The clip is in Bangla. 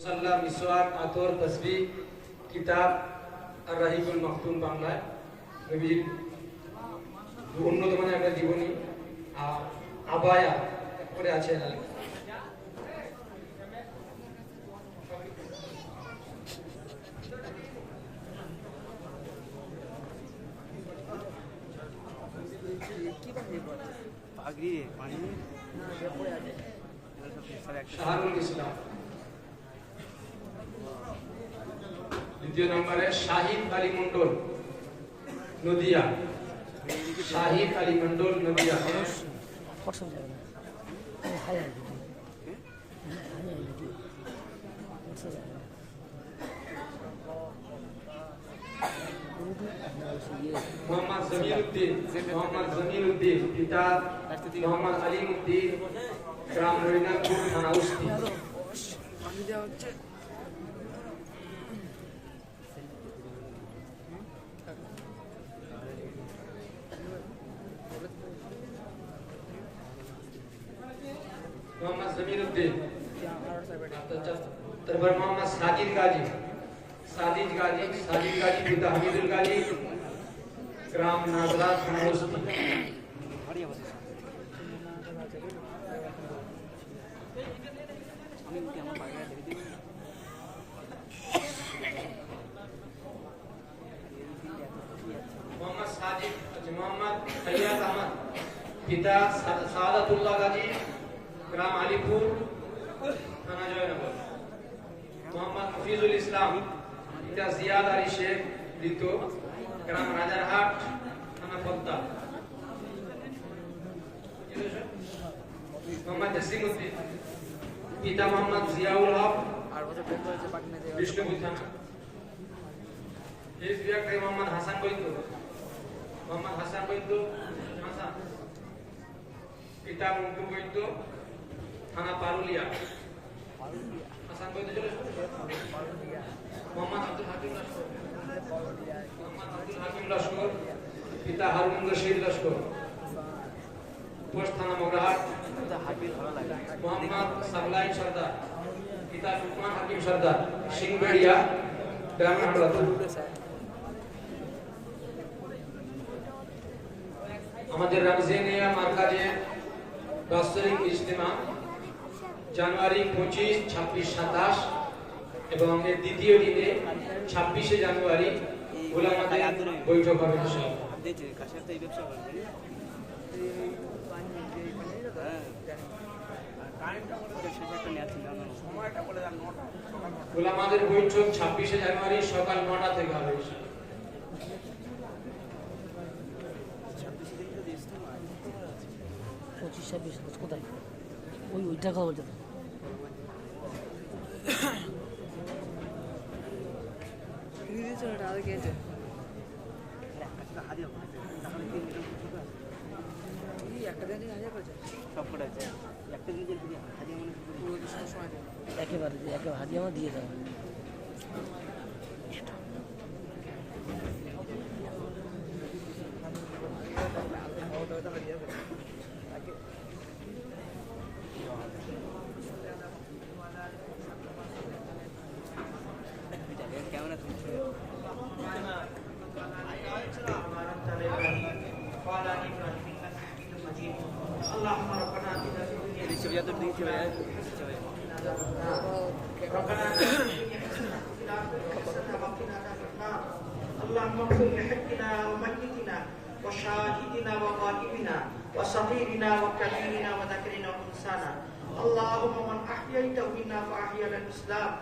মুসাল্লা মিসওয়াক আতর তসবি কিতাব আর রাহিবুল মাহতুম বাংলায়। নবীর উন্নত মানের একটা জীবনী আর আবায়া করে আছে শাহরুল ইসলাম। দ্বিতীয় নম্বরে শাহিদ আলী মন্ডল নদিয়া। শাহিদ আলী মন্ডল নদিয়া। মোহাম্মদ জমির উদ্দিন, মোহাম্মদ জমির উদ্দিন, পিতা মোহাম্মদ আলিম উদ্দিন, গ্রাম রৈনাথপুর থানা উস্তি। मोहम्मद जमीरुद्दीन तर मोहम्मद साजिद गाजी। साजिद गाजी साजिद गाजी, पिता हमीदुल गाजी। ग्राम नागरा मोहम्मद साजिद, मोहम्मद सैयद अहमद। पिता सादतुल्ला गाजी। গ্রাম আলিপুর থানা জয়নগর। মোহাম্মদ মফিজুল ইসলাম পিতা জিয়াদ আলী শেখ দ্বিতীয় গ্রাম রাজারহাট, থানা পদ্মা। মোহাম্মদ জসিমউদ্দিন পিতা মোহাম্মদ জিয়াউল হক, বিষ্ণুপুর থানা। এই বিভাগ মোহাম্মদ হাসান বৈদ্য মোহাম্মদ হাসান বৈদ্য হাসান। পিতা মন্টু বৈদ্য থানা পারুলিয়া। মোহাম্মদ আব্দুল হাকিম লস্কর মোহাম্মদ আব্দুল হাকিম লস্কর পিতা হারুন রশিদ লস্কর পোস্ট থানা মগরাহাট। মোহাম্মদ সাবলাইন সর্দার। পিতা লুকমান হাকিম সর্দার। সিংবেড়িয়া আমাদের রামজেনিয়া মার্কাজে বাৎসরিক ইজতেমা। জানুয়ারি পঁচিশ, ছাব্বিশ, সাতাশ এবং এর দ্বিতীয় দিনে ছাব্বিশে জানুয়ারি ওলামাদের বৈঠক হবে ওলামাদের বৈঠক ছাব্বিশে জানুয়ারি সকাল নটা থেকে হবে। পঁচিশ, ছাব্বিশ, কোথায়? ওই ওইটা কথা বলতে মিটার সব কটা আছে একটা দিন যে হাজিরা মানে একেবারে একেবারে হাজিয়ে আমার দিয়ে দেওয়া ক্যামেরা اللهم ربنا اتنا في الدنيا ربنا اللهم اغفر لحقنا وميتنا وشاهدنا وغائبنا وصغيرنا وكبيرنا وذكرنا وانسانا اللهم من احييته منا فاحيا الاسلام